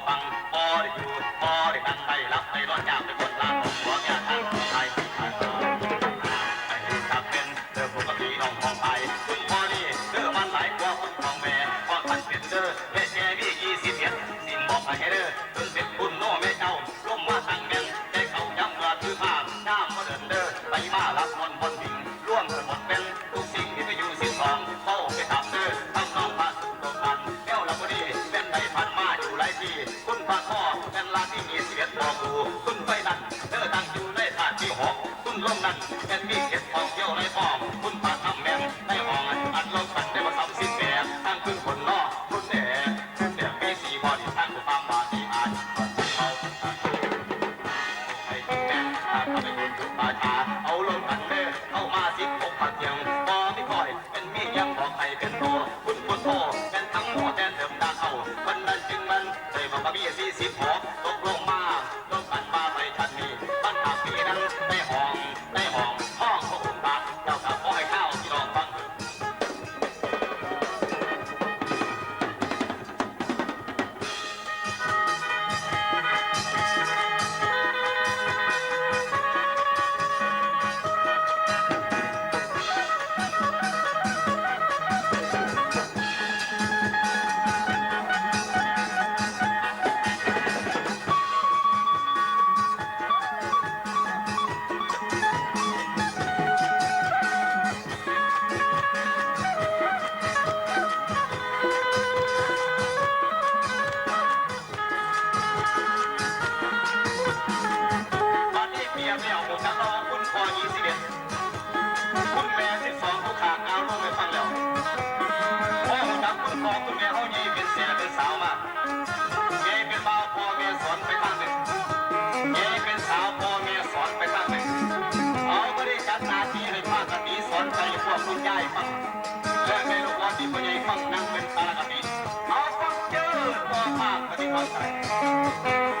Phân กันลาที่มีเสียดพอกูคุณไฟนั้นเธอตั้งอยู่ในถาดที่หกคุณลงนั้นแป็นมีเห็ดทองเที่ยวไรพอคุณไป ก็ต้องย้ายฟังและในลกหลนที่พ่อใหญ่ฟังนั่งเป็นตาลกะปิมาฟัเจอพ่อภาคปฏิบัติ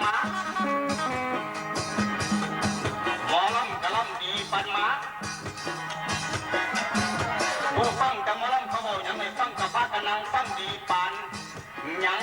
หมาหมอลำกะลำดีปันหมาผู้ฟังกะหมอลำเขาบอกยังไม่ฟังกะพากันนางฟังดีปันยัง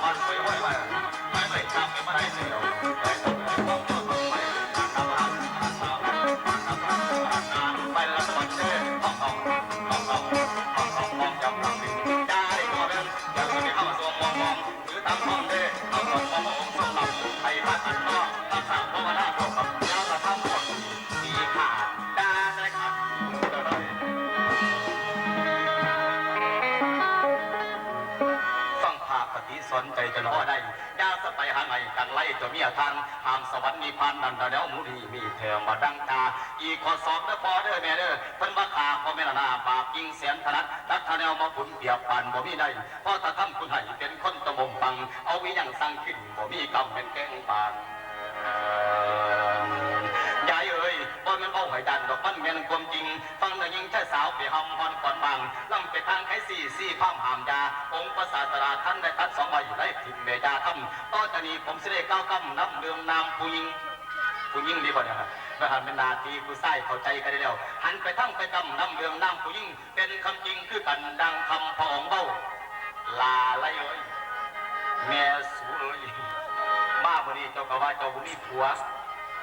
ครพลาดอันนอกรักษาภาวนาเข้ากับยาละทำ นใจจะรอได้ยาสไปหาไงกันไล่ตัวเมียทางหามสวรรค์นิพพานนันดาแล้วมุนีมีแถวมาดังตาอีข้อสอบเด้อพอเด้อแม่เด้อเพิ่นว่าขาพ่อแม่ละนาบาปยิงแสนถนัดรักทะแนวมาผุนเปียบปานบ่มีได้เพราะถ้าทำคุณให้เป็นคนตะบมฟัง เอาวิญญาณสั่งขึ้นบ่มีกรรมเป็นแกงปานาวไปหำฮอนก่อนบางล่ำไปทางไข่สี่สี่พามหามยาองค์พระศาสดาท่านได้ตัดสองใบได้ถิ่นเมยาทำต่อจากนี้ผมเสิได้ก้าวกำนับเรื่องนามผู้หญิงผู้หญิงดีกว่าเนี่ยครับประหารเป็นนาทีผู้ใส่เข้าใจกันได้แล้ว หันไปทั้งไปกำนำเรื่องนามผู้หญิงเป็นคำจริงคือกันดังคำพองเบ้า ลาไล่เอ้ยแม่สูเอ้ยมาวันนี้เจ้าก็ว่าเจ้าบุมีผัว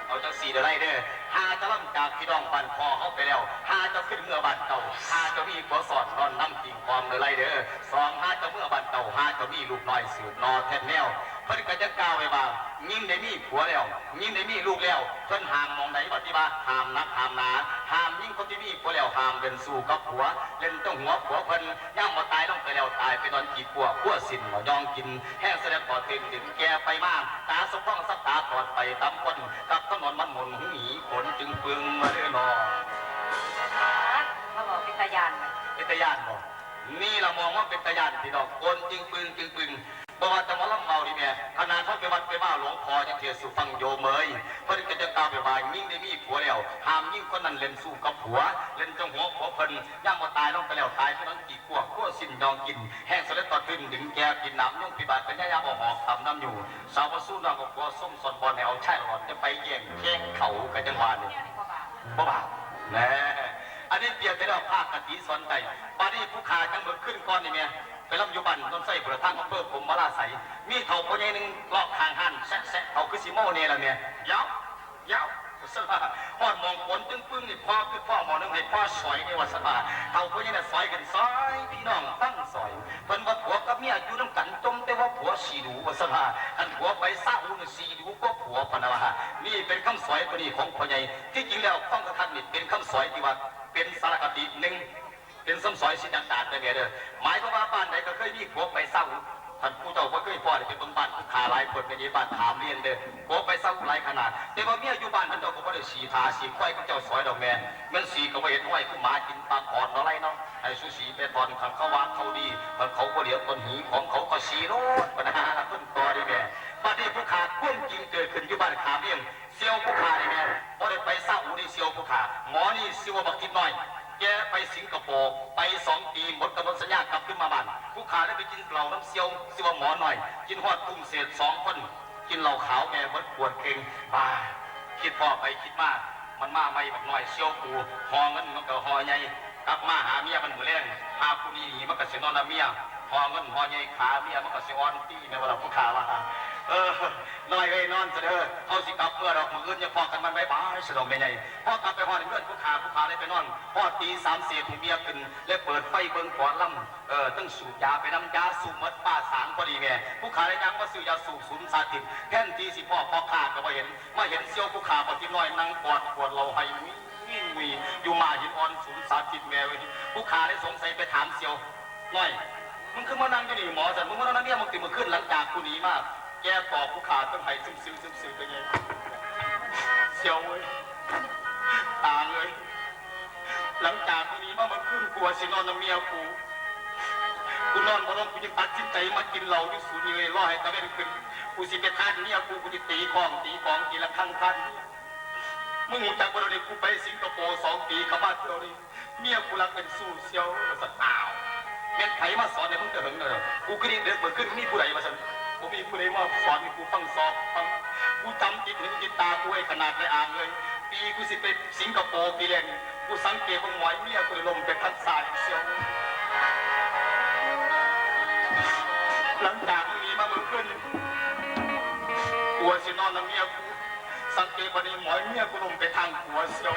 เอาจังสีเดไรเด้อ หาจะล่ำจากพี่น้องบ้านคอเขาไปแล้วหาจะขึ้นเมื่อบ้านเก่าหาจะมีผัวสอดนอนน้ำจริงความเดไรเด้อสองหาจะเมื่อบ้านเก่าหาจะมีลูกน้อยสืบนอแทนแนว เพิ่นก็จะกล่าวไว้ว่ายิ่งได้มีผัวแล้วยิ่งได้มีลูกแล้วเพิ่นห้ามมองไหนบัดที่ว่าห้ามนักห้ามหนาห้ามยิ่งคนที่มีผัวแล้วห้ามเป็นสู้กับผัว เล่นต้องหัวผัวเพิ่นย่างมาตายลงไปแล้วตายไปนอนกี่ปัวพัวสินหมอยองกิน แห้งแสดงต่อตื่นถึงแก่ไปมาก ตาสมพ้องสักตาถอดไปตำคนกับถนนมันหมุนหนีขนจึงปึงมาเรื่อยนอเขาบอกเป็นตายานไหมเป็นตะยานบอกนี่เรามองว่าเป็นตะยานที่ดอกคนจึงปึงจึงปึง บอกว่าจะมาล่ำเมาดิแม่ขนาดเขาไปวัดไปว่าหลวงพ่อจะเทียสุฟังโยเมยเพิ่นก็จะกล่าวไปว่ายิ่งได้มีผัวแล้วห้ามยิ่งคนนั้นเล่นสู้กับผัว เล่นจังหัวผัวเพิ่นย่างมาตายลงไปแล้วตายไปนั้นกี่ขวบขั้วสิ้นยองกิน แห้งสลดต่อขึ้นดึงแกกินน้ำยุ่งพิบัติเป็นยายาบ่หอกทำน้ำอยู่ สาวสู้นอกกับผัวส้มสนบอลแนวใช่หลอดจะไปแย่งแข้งเขากันจังหวะนี่บาปบ่บาปแน่อันนี้เปรียบได้แล้วภาคกะทิสอนใจบาดนี้ผู้ขาจังเบิกขึ้นก่อนนี่แม่ ไปรับอยู่บ้านต้นไส้ประทางอำเภอผมมาลาใสมีเท่าพ่อใหญ่หนึงเลาะข้างหันแซะแซะเท่าคือสิโมเนี่ยล่ะแม่ยาวยาวสละฮอดมองผลจึงปึ้งนี่พ่อคือพ่อหมอนึงให้พ่อสอยในวัดสบาเท่าพ่อใหญ่น่ะสอยกันซอยพี่น้องตั้งซอยเพิ่นว่าผัวกับเมียอยู่นำกันจมแต่ว่าผัวสีดูวัดสบาอันผัวไปซาอูนสีดูก็ผัวพะนะว่านี่เป็นคำสอยตัวนี้ของพ่อใหญ่ที่จริงแล้วฟังกระทันนี่เป็นคำสอยที่ว่าเป็นสารคดีหนึ่ง เป็นสมสอยสิจันตาดได้ไงเด้อหมายความว่าบ้านใดก็เคยมีผัวไปเศร้าท่านผู้เจ้าก็เคยพ่อได้เป็นบางบ้านผู้ขาหลายคนเป็นยี่บ้านถามเรียนเด้อผัวไปเศร้าหลายขนาด แต่ว่าเมียอยู่บ้านมันเจ้าก็บ่ได้สีทาสีควายกับเจ้าสอยดอกแม่มันสีก็บ่เห็นห้อยคือหมากินปลาอ่อนอะไรเนาะไอ้สุสีไปตอนขังเขาวางเขาดีมันเขาบ่เหลียวต้นหีของเขาก็สีโลดปัญหาต้นตอได้แม่บ้านนี้ผู้ขาควมจริงเกิดขึ้นอยู่บ้านขาเรียงเซียวผู้ขาได้แม่บ่ได้ไปเศร้านี่เซียวผู้ขาหมอนี่ซิวบักกินน้อย แกไปสิงคโปร์ไปสองปีหมดกำหนดสัญญากลับขึ้นมาบ้านผู้ขาได้ไปกินเหล้าน้ำเซียวซิว่าหมอหน่อย กินฮอดกุ้งเศษสองคน กินเหล้าขาวแม่เบิดปวดเก่งบ้าคิดพ่อไปคิดมามันมาไม่บักหน่อยเซียวปูหอเงินมันก็หอใหญ่กลับมาหาเมียมันมือแรงหาผู้นี้หนีมันก็เสินอนเมียหอเงินหอใหญ่ขาเมียมันก็เสิอ่อนตีแม่ว่าเราผู้ขาว่า เออน้อยเอ้ยนอนซะเด้อเขาสิกลับเมื่อดอกมืออื่นจะพอกันมันไว้บ้าสนองแม่ใหญ่พอกลับไปฮอดเพื่อนผู้ขาผู้ขาเลยไปนอนพอตีสามเสียถึงเมียขึ้นเลยเปิดไฟเบิ่งกอนลำเออตั้งสูบยาไปน้ำยาสูบหมดป้าสางพอดีแม่ผู้ขาเลยยังมาซื้อยาสูบศูนย์สาธิตแท่นทีสิพ่อพ่อขาก็มาเห็นมาเห็นเซียวผู้ขาปฏิน้อยนั่งกอดขวดเราให้วิ่งวีอยู่มาหินอ่อนศูนย์สาธิตแม่เว้ยผู้ขาเลยสงสัยไปถามเซียวน้อยมึงคือมานั่งอยู่นี่หมอสันมึงมานั่งเนี่ยมึงติมึงขึ้นหลังจากกูหนีมา แกตอบผู้ขาต้องให้ซึมซึมซึมซึมไปไงเซียวเว้ยตาเลยหลังจากนีมามันขึ้นกลัวสินอนน้ำเมียกูกูนอนบ่นอนกูจะตัดสินใจมากินเหล้าที่สูนี่เลยรอให้ตะเวนขึ้นกูสิไปทาเมียกูกูจะตีของตีของทีละครั้งคันมึงจักบ่เราเนี่ยกูไปสิงคโปร์สองปีเขามาเที่ยวนี่เมียกูรักเป็นสู้เซียวสัตว์อ้าวเม็นไขมาสอนในมึงจะหึงเลยกูก็นี่เด็กเหมือนขึ้นมีผู้ใดมาสัน กูมีผู้ใดมาสอนให้กูฟังสอบฟังกูจำจิตถึงจิตตากูไอ้ขนาดในอ่างเลย ปีกูสิไปสิงคโปร์ปีเรียนกูสังเกตว่าหมอยเมียกูลมเป็นทันสายเซียวหลังจากมึงหนีมาเมื่อคืนกูสินอนล้วเมียกูสังเกตวันนี้หมอยเมียกูลงไปทางหัวเซียว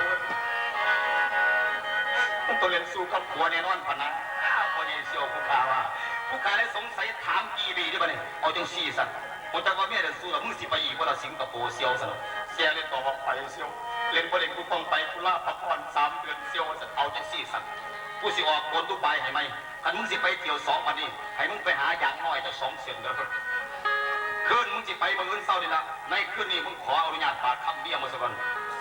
มันตัวเรียนสู้กับผัวแน่นอนพะนะอ้าวพอยังเซียวกูกล่าวว่า กูกาเลยสงสัยถามกี่ปีได้ปะเนี่ยเอาจังซี่สันกูจะว่าเมียเดินสู้แล้วมึงสิไปอีกว่าเราสิงคโปร์เซียวสันเสียเลยตอบว่าไปเซียวเล่นประเด็นกูต้องไปกูล่าพักผ่อนสามเดือนเซียวสันเอาจังซี่สันกูสิออกโกนตุกไปให้ไหมคันมึงสิไปเที่ยวสองวันนี้ให้มึงไปหาอย่างน้อยจะสองเสียนเด้อคืนมึงจิไปมึงอื่นเศร้านี่ละในคืนนี้มึงขออนุญาตฝากคำเบี้ยมาสักก่อน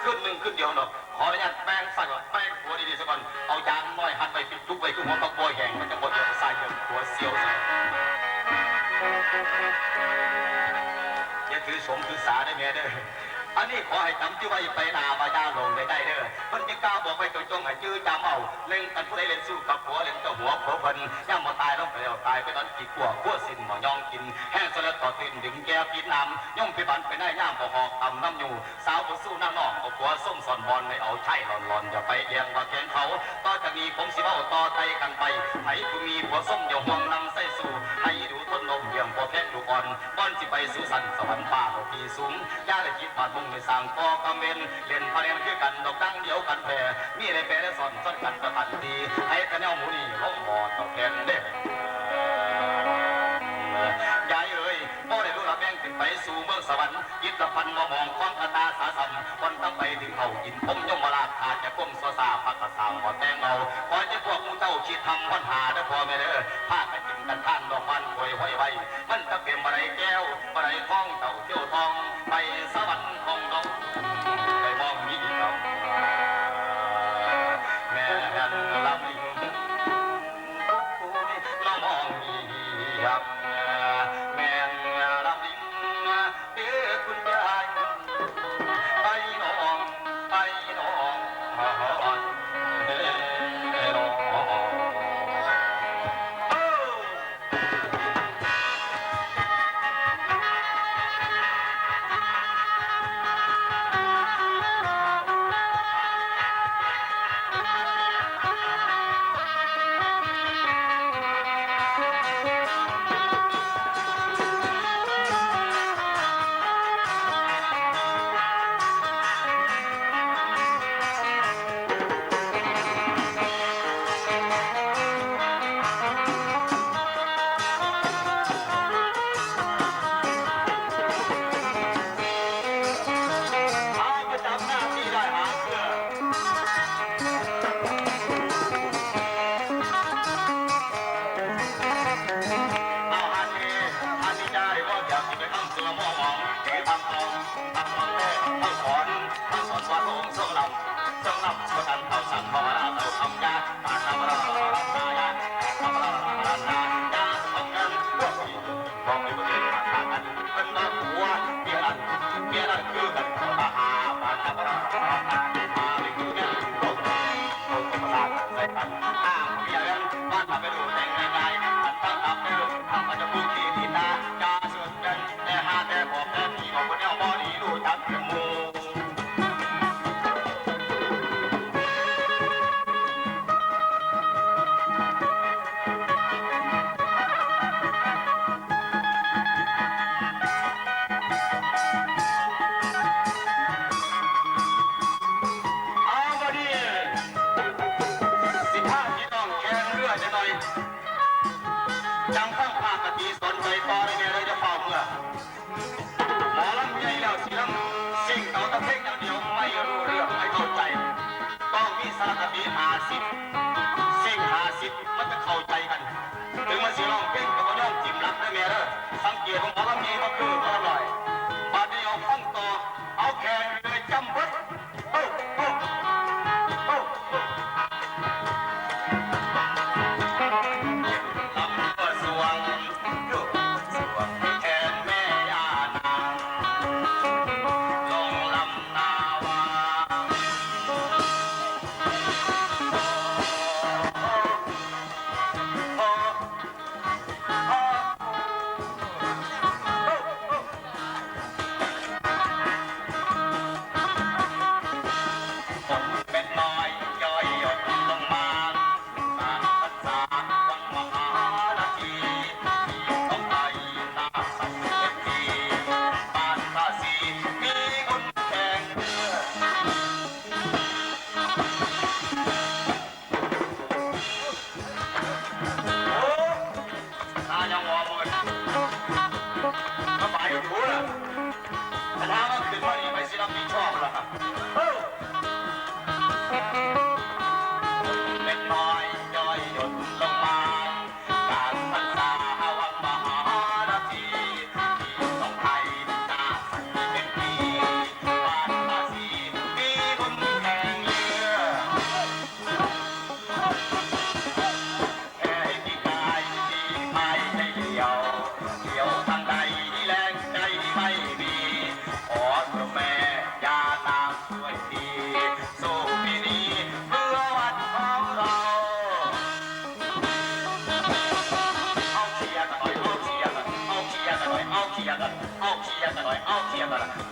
คืนหนึ่งคืนเดียวเนาะ ขออนุญาตแป้งใส่ก่อนแป้งหัวดีๆสักก่อน เอายางน้อยหัดไปปิดทุกไปคือหัวตะโบยแห่งมันจะหมดเดียวใส่เดียวหัวเสียวใส่อย่าถือสมถือสาได้แม่เด้อ อันนี้ขอให้จำชื่อไว้ไปนาบาย่าลงได้ได้เด้อเพิ่นจะกล้าบอกไปจงจงให้ชื่อจำเอาเล่นกันผู้ใดเล่นสู้กับผัวเล่นเจ้าหัวผัวเพิ่นย่ำมาตายต้องไปแล้วตายไปตอนกี่กลัวกลัวสิ้นบ่ยองกิน แห้งสลัดต่อตินดึงแก้ปีน้ำย่อมไปบันไปได้ย่ามบ่หอกตำน้ำอยู่ สาวบ่สู้น้ำนอกเอาผัวส้มสอนบอลไม่เอาใช่หลอนหลอย่าไปเอียงว่าแขนเขาต่อจากนี้ผมสิเว้าต่อไตกันไปไผผู้มีผัวส้มอย่าห่วงนำใส่สู่ให้ดู นมเยี่ยมพอแพ้ดูอ่อนป้อนสิไปสู่สันสวรรค์ป่าปีสูงย่าได้คิดบาดมุ่งในสางกอกำเมนเล่นพะเล่นคือกันดอกดังเดียวกันแพ่มีในแปรและสอนสอนกันประพันดีให้คะแนนหมูนี่ล้มหมอดตอกแทนเด้ สวรรค์ยิตละพันมามองคล้องกตาสาสัมวันตั้งไปถึงเขากินผมยมราชอาจจะก้มสวสาพักสาวขอแตงเอาขอจะพวกมูเจ้าชีทำวันหาได้พอไม่เด้อผ้ากันกินกันท่านดอกมันควยห้อยไว้มันจะเป็นบะไรแก้วอะไรทองเต่าเที่ยวทองไปสวรรค์ของเรา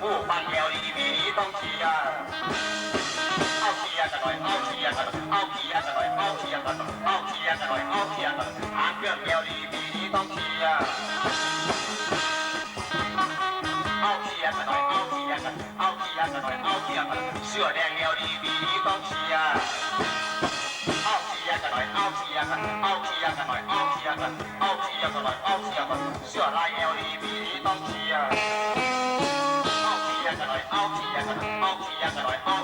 ผู้ฟังแอลดีบีนี้ต้องเชียร์เอาเชียร์กันหน่อยเอาเชียร์กันเอาเชียร์กันหน่อยเอาเชียร์กันเอาเชียร์กันหน่อยเอาเชียร์กันหางเครื่องแก้วดีปีนี้ต้องเชียร์เอาเชียร์กันหน่อยเอาเชียร์กันเอาเชียร์กันหน่อยเอาเชียร์กันเสื้อแดงแนวดีปีนี้ต้องเชียร์เอาเชียร์กันหน่อยเอาเชียร์กันเอาเชียร์กันหน่อยเอาเชียร์กันเอาเชียร์กันหน่อยเอาเชียร์กันเสื้อลายแอลดีปีนี้ต้องเชียร์ กันหน่อยเอาขี้ยร์กันเอาเชียร์กันหน่อยเอา